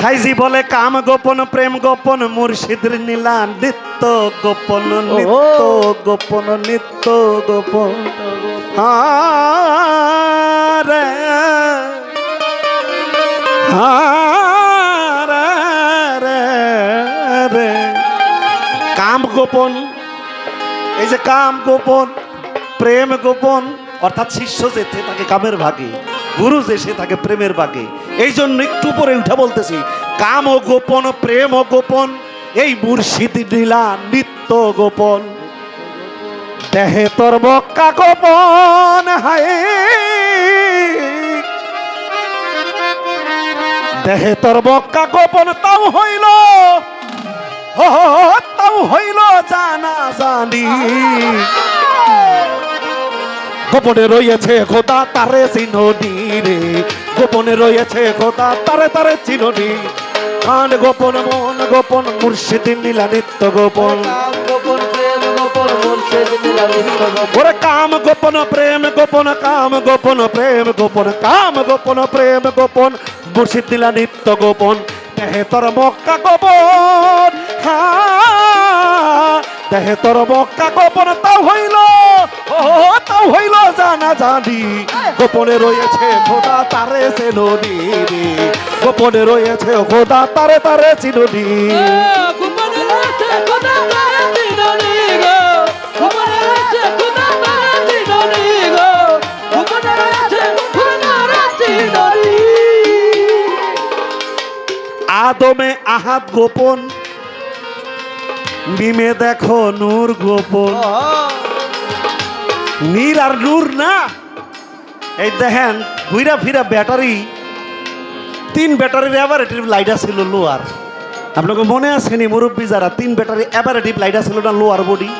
সাইজি বলে কাম গোপন প্রেম গোপন মুর্শিদের নীলা নিত্য গোপন নিত্য গোপন নিত্য গোপন। হারে হারে কাম গোপন এই যে কাম গোপন প্রেম গোপন অর্থাৎ শিষ্য যেতে তাকে কামের ভাগে গুরু যে সে তাকে প্রেমের ভাগে। এই জন্য একটু পরে উঠে বলতেছি, কাম ও গোপন, প্রেম ও গোপন, এই মুর্শিদ নীলা নিত্য গোপন। দেহে তোর বক্কা গোপন হায়। দেহে তোর বক্কা গোপন তাও হইল তাও হইল, জানা জানি। গোপনে রয়েছে খোদা তারে চিননি রে। গোপনে রয়েছে খোদা তারে তারে চিননি কান গোপন মন গোপন মুর্শিদ নীলা নিত্য গোপন। ওরে কাম গোপন প্রেম গোপন কাম গোপন প্রেম গোপন কাম গোপন প্রেম গোপন মুর্শিদ নীলা নিত্য গোপন। দেহে তোর মক্কা গোপন হ্যাঁ, দেহে তোর মক্কা গোপন তাও হইল ও হইল জানা গোপনে রয়েছে খোদা তারে চেননি রে গোপনে রয়েছে খোদা তারে তারে চিননি আদমে আহাত গোপন মিমে দেখো নূর গোপন। নীর আর নূর না? এই দেখেন ঘুরা ফিরা ব্যাটারি, তিন ব্যাটারির অ্যাভারেটিভ লাইটা ছিল লোয়ার আপনাকে মনে আছে নি মুরব্বী যারা তিন ব্যাটারি অ্যাভারেটিভ লাইট ছিল না লোয়ার বডি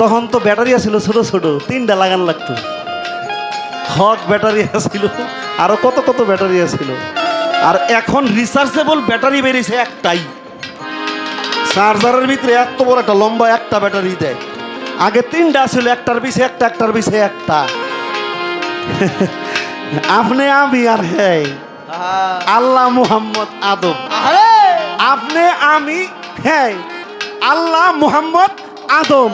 তখন তো ব্যাটারি আছিল ছোট ছোট, তিনটা লাগান লাগতো। হক ব্যাটারি আছিল, আরও কত কত ব্যাটারি আছিল। আর এখন রিচার্জেবল ব্যাটারি বেরিয়েছে একটাই। চার্জারের ভিতরে এত বড় একটা লম্বা একটা ব্যাটারি দেয়। আগে তিনটা ছিল একটার পিছে একটা একটার পিছে একটা। আপনি আমি আর হ্যাঁ আল্লাহ মুহাম্মদ আদম। আপনি আমি হ্যাঁ আল্লাহ মুহাম্মদ আদম।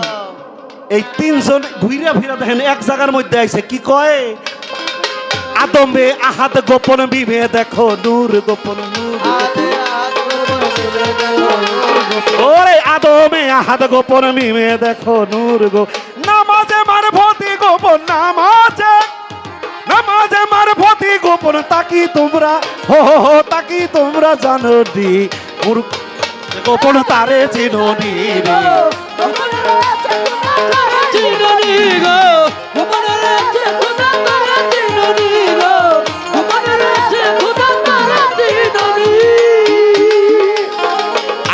এই তিনজন ঘুরা ফিরা দেখেন এক জায়গার মধ্যে আইছে কি কয়? আদমে আহাদ গোপন বিভে দেখো নূর গোপন নূর। আহাদ গোপন মিমে দেখো নূর গো। নামাজে মার ভতি গোপন, নামাজে। নামাজে মার ভতি গোপন, তাকি তোমরা, হো হো তাকি তোমরা জানো দি গোপন তারে চিনো নি রে।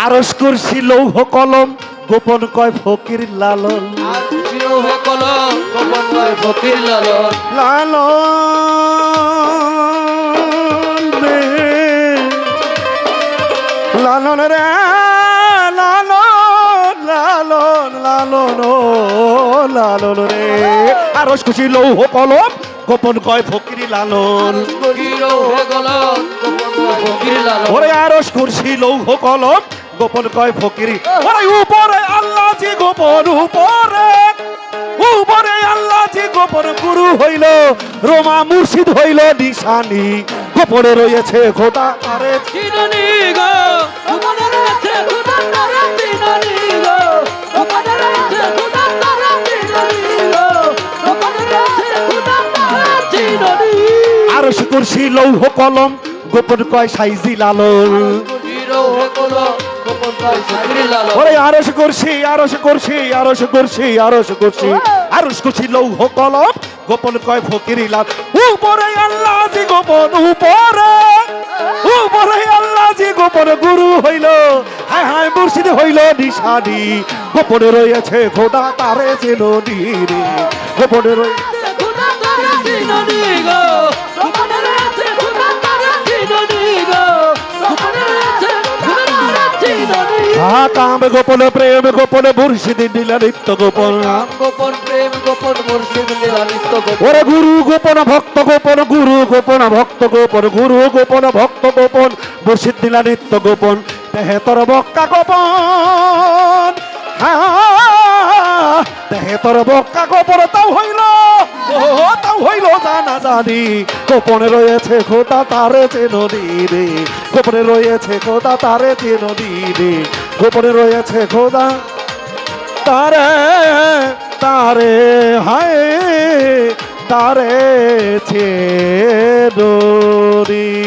আরস করছি লৌহ কলম গোপন কয় ফকির লালন। ফকির লালন। লালন রে লালন রে লালন লালন লালন ও লালন রে। আরস খুশি লৌহ কলম গোপন কয় ফকির লালন। ওরে আরস করছি লৌহ কলম গোপন কয় ফকিরি? ওরে উপরে আল্লাহ জি গোপন উপরে। উপরে আল্লাহ জি গোপন গুরু হইল রোমা মুর্শিদ হইল নিশানি। গোপনে রয়েছে খোদা আরে। চিননি গো। তোমাদের আছে খুদা তারা চিননি গো। তোমাদের আছে খুদা তারা চিননি গো। তোমাদের আছে খুদা তারা চিননি আরস করছি লৌহ কলম গোপন কয় সাইজি লালন। হিরো হে আরস করছি আরস করছি আরস করছি আরস করছি আরস করছি লৌহ কলম গোপন কয় ফকিরি লাল উপরে আল্লাহ জি গোপন, উপরে উপরে আল্লাহ জি গোপন গুরু হইল, হায় হায় মুর্শিদ হইল নিশানি। গোপনে রয়েছে খোদা, তারে রে গোপনে রয়েছে খুদা তারা কাম গোপন প্রেম গোপন মুর্শিদি নিত্য গোপন কাম গোপন প্রেম গোপন মুর্শিদ লীলা নিত্য গোপন ওরে গুরু গোপন ভক্ত গোপন গুরু গোপন ভক্ত গোপন গুরু গোপন ভক্ত গোপন মুর্শিদ নীলা নিত্য গোপন তেহে তোর বক্কা গোপন হ্যাঁ, দেহে বক্কা গোপন তাও হইল। তাও হইল, জানা জানি। গোপনে রয়েছে খোদা তারে চেননি রে। গোপনে রয়েছে খোদা তারে চেননি রে। গোপনে রয়েছে খোদা তারে তারে, হায়, তারে ছে ডোরি